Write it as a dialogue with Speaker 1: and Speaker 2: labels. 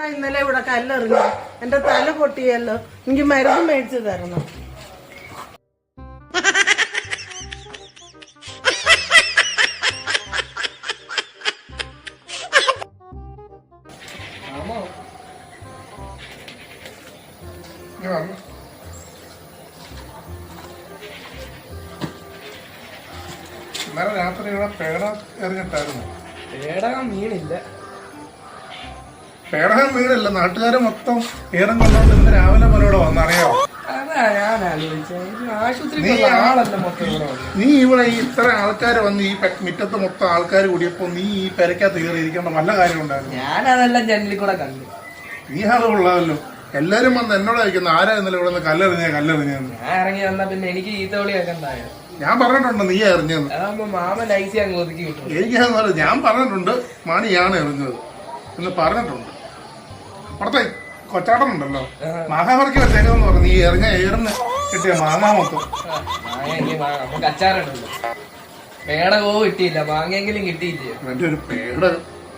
Speaker 1: ഇന്നലെ ഇവിടെ കല്ലെറിഞ്ഞു. എന്റെ തല പൊട്ടിയല്ലോ. എനിക്ക് മരുന്ന് മേടിച്ചു തരണം.
Speaker 2: ഇന്നലെ രാത്രി ഇവിടെ പേട എറിഞ്ഞിട്ടായിരുന്നു.
Speaker 3: പേടകം വീണില്ല
Speaker 2: പേടകം വീടല്ല നാട്ടുകാരെ മൊത്തം ഏറം കൊണ്ടോണ്ട് ഇന്ന് രാവിലെ ഇവിടെ വന്നറിയോ?
Speaker 3: അതാ ഞാൻ ആലോചിച്ചത് ഇത് ആശുപത്രി
Speaker 2: നീ
Speaker 3: ആളല്ല മൊത്തം ഇവിടെ വന്നത്.
Speaker 2: നീ ഇവിടെ ഈ ഇത്ര ആൾക്കാർ വന്ന് ഈ പെ- മുറ്റത്ത് മൊത്തം ആൾക്കാർ കൂടിയപ്പോ നീ ഈ പെരക്കകത്ത് കയറി ഇരിക്കേണ്ട വല്ല കാര്യം ഉണ്ടായിരുന്നു
Speaker 3: ഞാൻ അതെല്ലാം ജനലിൽ കൂടെ കണ്ടു.
Speaker 2: നീ അത് കൊള്ളാമല്ലോ. എല്ലാരും വന്ന് എന്നോട് ചോദിക്കുന്നു ആരാ ഇന്നലെ ഇവിടെ നിന്ന് കല്ലെറിഞ്ഞ കല്ലെറിഞ്ഞെന്ന്
Speaker 3: ഞാൻ ഇറങ്ങി വന്നാ പിന്നെ എനിക്ക് ഈ തോളി വെക്കണ്ടായോ
Speaker 2: ഞാൻ പറഞ്ഞിട്ടുണ്ട് നീ എറിഞ്ഞെന്ന്
Speaker 3: അതാകുമ്പോ മാമൻ ഐസി അങ്ങ് ഒതുക്കി കിട്ടും
Speaker 2: എനിക്ക് ഞാൻ പറഞ്ഞിട്ടുണ്ട് മാണിയാണ് എറിഞ്ഞത് എന്ന് പറഞ്ഞിട്ടുണ്ട്. അപ്പുറത്തെ കൊച്ചാട്ടനുണ്ടല്ലോ മാങ്ങാമറക്കി വെച്ചേക്കെന്ന് പറഞ്ഞു. നീ എറിഞ്ഞ ഏറിന് കിട്ടിയ മാങ്ങാ മൊത്തം.
Speaker 3: അച്ചാറുണ്ടല്ലോ പേടകോ കിട്ടിയില്ല. മാങ്ങയെങ്കിലും കിട്ടിയില്ല?
Speaker 2: എന്റെ ഒരു പേട്